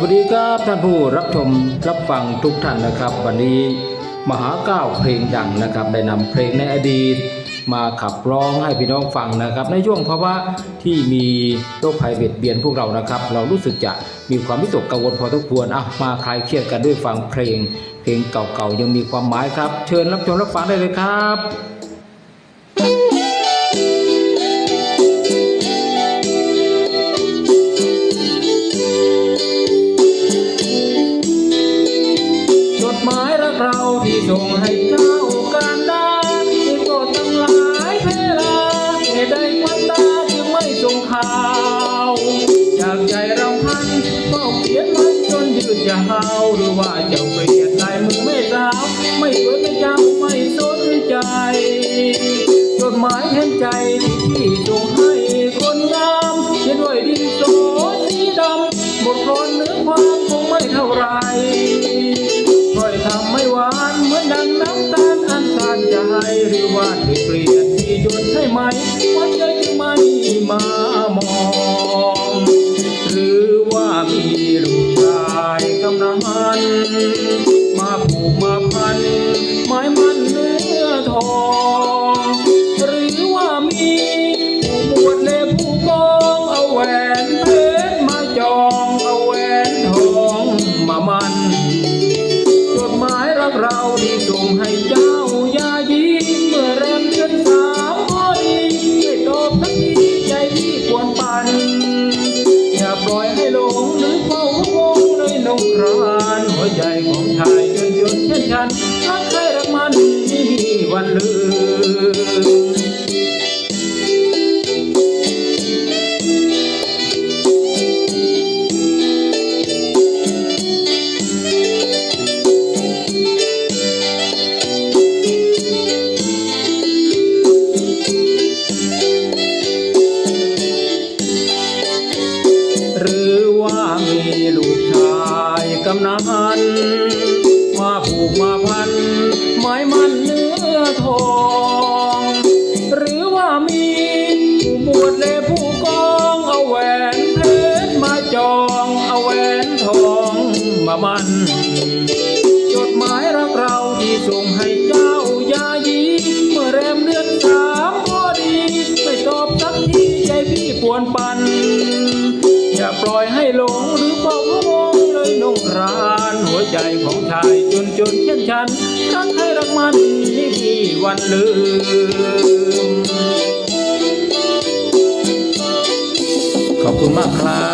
วัสดีครับท่านผู้รับชมรับฟังทุกท่านนะครับ วันนี้มหาเก้าเพลงดังนะครับได้นำเพลงในอดีต มาขับร้องให้พี่น้องฟังนะครับ ในช่วงภาวะที่มีโรคภัยเบียดเบียนพวกเรานะครับ เรารู้สึกจะมีความวิตกกังวลพอสมควรอะมาคลายเครียดกันด้วยฟังเพลง เพลงเก่าๆยังมีความหมายครับ เชิญรับชมรับฟังได้เลยครับ เราที่ส่งให้เจ้าการดาที่โปรดทั้งหลายเพลาเหตุใดควันตาจึงไม่ส่งข่าวจากใจรำพันเฝ้าเขียนมันจนยืดยาวหรือว่าเจ้าเปลี่ยนลายมือไม่สาว ไม่สวยไม่เจ้าไม่สนใจจดหมายเห็นใจที่พี่ส่งให้คนงามเขียนด้วยดินสอสีดำบทกลอนเนื้อความคงไม่เท่าไร หรือว่าเธอเปลี่ยนที่ยดใช่ไหมวันใจจึงไม่มามอง ฉันรักใครรักมันไม่มีวันลืมหรือว่ามีลูกชายกำนัน กมาพันไม้มันเนื้อทอง หรือว่ามีผู้บวชเลผู้กองเอาแหวนเพชรมาจองเอาแหวนทองมามัน จดหมายรักเราที่ส่งให้ นเช่นฉันรักใครรักมันไม่มีวันลืม ขอบคุณมากครับ